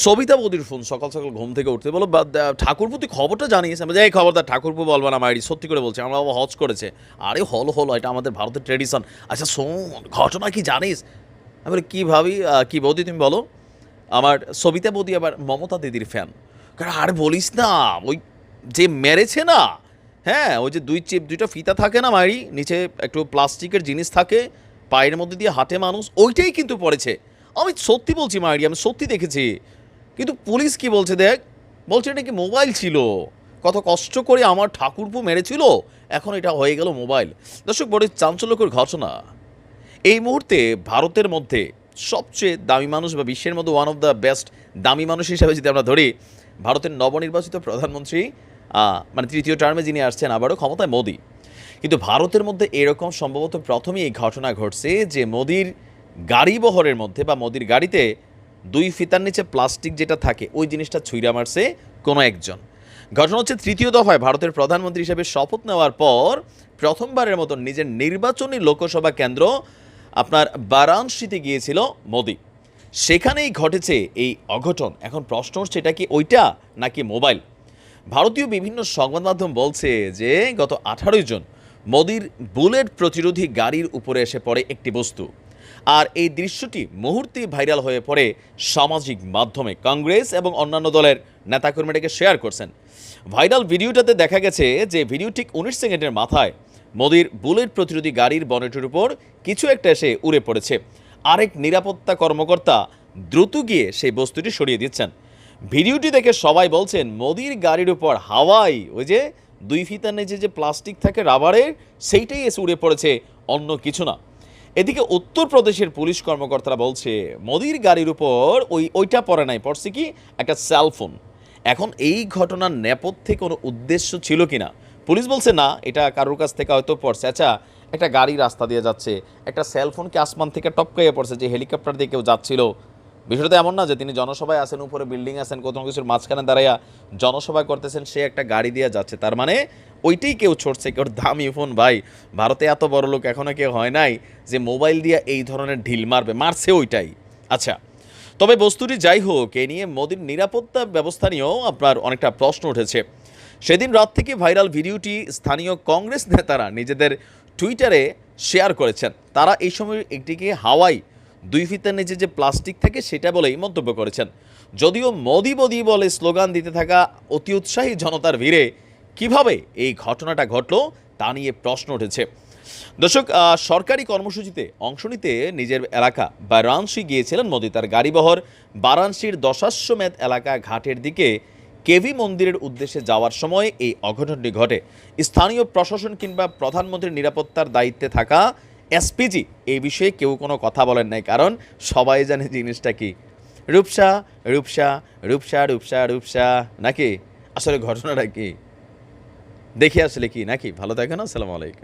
সবিতা বৌদির ফোন সকাল সকাল ঘুম থেকে উঠতে বলো ঠাকুরপু তুই খবরটা জানিস আমি এই খবরদার ঠাকুরপু বলব না মাইরি সত্যি করে বলছি, আমরা বাবা হজ করেছে। আরে, হল হল, এটা আমাদের ভারতের ট্রেডিশন আচ্ছা শোন, ঘটনা কি জানিস? আমি বলি, কী ভাবি কী বৌদি, তুমি বলো। আমার সবিতা বৌদি আবার মমতা দিদির ফ্যান কারণ আর বলিস না, ওই যে মেরেছে না হ্যাঁ ওই যে দুই চিপ, দুইটা ফিতা থাকে না মারি নিচে একটু প্লাস্টিকের জিনিস থাকে, পায়ের মধ্যে দিয়ে হাঁটে মানুষ, ওইটাই কিন্তু পড়েছে। আমি সত্যি বলছি মারি আমি সত্যি দেখেছি। কিন্তু পুলিশ কি বলছে দেখ? বলছে এটা কি মোবাইল ছিল? কত কষ্ট করে আমার ঠাকুরপু মেরেছিল? এখন এটা হয়ে গেল মোবাইল। দর্শক, বড় চাঞ্চল্যকর ঘটনা। এই মুহূর্তে ভারতের মধ্যে সবচেয়ে দামি মানুষ বা বিশ্বের মধ্যে ওয়ান অফ দ্য বেস্ট দামি মানুষ হিসাবে যদি আমরা ধরি, ভারতের নবনির্বাচিত প্রধানমন্ত্রী মানে তৃতীয় টার্মে যিনি আসছেন আবারও ক্ষমতায় মোদি। কিন্তু ভারতের মধ্যে এরকম সম্ভবত প্রথমেই এই ঘটনা ঘটছে যে মোদির গাড়ি বহরের মধ্যে বা মোদির গাড়িতে দুই ফিতার নিচে প্লাস্টিক যেটা থাকে, ওই জিনিসটা ছুঁড়া মারছে কোনো একজন। ঘটনা হচ্ছে তৃতীয় দফায় ভারতের প্রধানমন্ত্রী হিসেবে শপথ নেওয়ার পর প্রথমবারের মতো নিজের নির্বাচনী লোকসভা কেন্দ্র আপনার বারাণসীতে গিয়েছিল মোদি। সেখানেই ঘটেছে এই অঘটন। এখন প্রশ্ন হচ্ছে, এটা কি ওইটা নাকি মোবাইল? ভারতীয় বিভিন্ন সংবাদ মাধ্যম বলছে যে, গত আঠারোই জন মোদির বুলেট প্রতিরোধী গাড়ির উপরে এসে পড়ে একটি বস্তু। আর এই দৃশ্যটি মুহূর্তেই ভাইরাল হয়ে পড়ে সামাজিক মাধ্যমে। কংগ্রেস এবং অন্যান্য দলের নেতাকর্মীটাকে শেয়ার করছেন। ভাইরাল ভিডিওটাতে দেখা গেছে যে ভিডিও ঠিক উনিশ সেকেন্ডের মাথায় মোদির বুলেট প্রতিরোধী গাড়ির বনেটের উপর কিছু একটা এসে উড়ে পড়েছে। আরেক নিরাপত্তা কর্মকর্তা দ্রুত গিয়ে সেই বস্তুটি সরিয়ে দিচ্ছেন। ভিডিওটি দেখে সবাই বলছেন, মোদির গাড়ির উপর হাওয়াই, ওই যে দুই ফিতার নিচে যে প্লাস্টিক থাকে রাবারের, সেইটাই এসে উড়ে পড়েছে, অন্য কিছু না। এদিকে উত্তরপ্রদেশের পুলিশ কর্মকর্তারা বলছে, মোদির গাড়ির উপর ওই, ওইটা পড়ে নাই, পড়ছে কি? একটা সেলফোন এখন এই ঘটনার নেপথ্যে কোনো উদ্দেশ্য ছিল কিনা? পুলিশ বলছে, না, এটা কারোর কাছ থেকে হয়তো পড়ছে। আচ্ছা একটা গাড়ি রাস্তা দিয়ে যাচ্ছে, একটা সেলফোন কি আসমান থেকে টপকাইয়ে পড়ছে যে হেলিকপ্টার দিয়ে কেউ যাচ্ছিল? বিষয়টা এমন না যে তিনি জনসভায় আছেন, উপরে বিল্ডিং আছেন, কোথাও কিছুর মাঝখানে দাঁড়াইয়া জনসভা করতেছেন, সে একটা গাড়ি দিয়ে যাচ্ছে। তার মানে ওইটাই কেউ ছড়ছে, কেউ দামি ফোন। ভাই, ভারতে এত বড় লোক এখনও কেউ হয় নাই যে মোবাইল দিয়ে এই ধরনের ঢিল মারবে, মারছে ওইটাই। আচ্ছা তবে বস্তুটি যাই হোক, এ নিয়ে মোদির নিরাপত্তা ব্যবস্থা নিয়েও আপনার অনেকটা প্রশ্ন উঠেছে। সেদিন রাত থেকে ভাইরাল ভিডিওটি স্থানীয় কংগ্রেস নেতারা নিজেদের টুইটারে শেয়ার করেছেন। তারা এই সময় একটিকে হাওয়াই দুই ফিতার নিচে যে প্লাস্টিক থাকে সেটা বলেই মন্তব্য করেছেন। যদিও মোদি মোদি বলে স্লোগান দিতে থাকা অতি উৎসাহী জনতার ভিড়ে কীভাবে এই ঘটনাটা ঘটল তা নিয়ে প্রশ্ন উঠেছে। দর্শক সরকারি কর্মসূচিতে অংশ নিতে নিজের এলাকা বারাণসী গিয়েছিলেন মোদি। তার গাড়িবহর বারাণসীর দশাশ্বমেধ এলাকা ঘাটের দিকে কেভি মন্দিরের উদ্দেশ্যে যাওয়ার সময় এই অঘটনটি ঘটে। স্থানীয় প্রশাসন কিংবা প্রধানমন্ত্রীর নিরাপত্তার দায়িত্বে থাকা এসপিজি এই বিষয়ে কেউ কোনো কথা বলেন নাই, কারণ সবাই জানে জিনিসটা কি। রূপসা রূপসা রূপসা রূপসা রূপসা, নাকি? আসলে ঘটনাটা কি? দেখে আসলে কি নাকি? ভালো থাকেন আসসালামু আলাইকুম।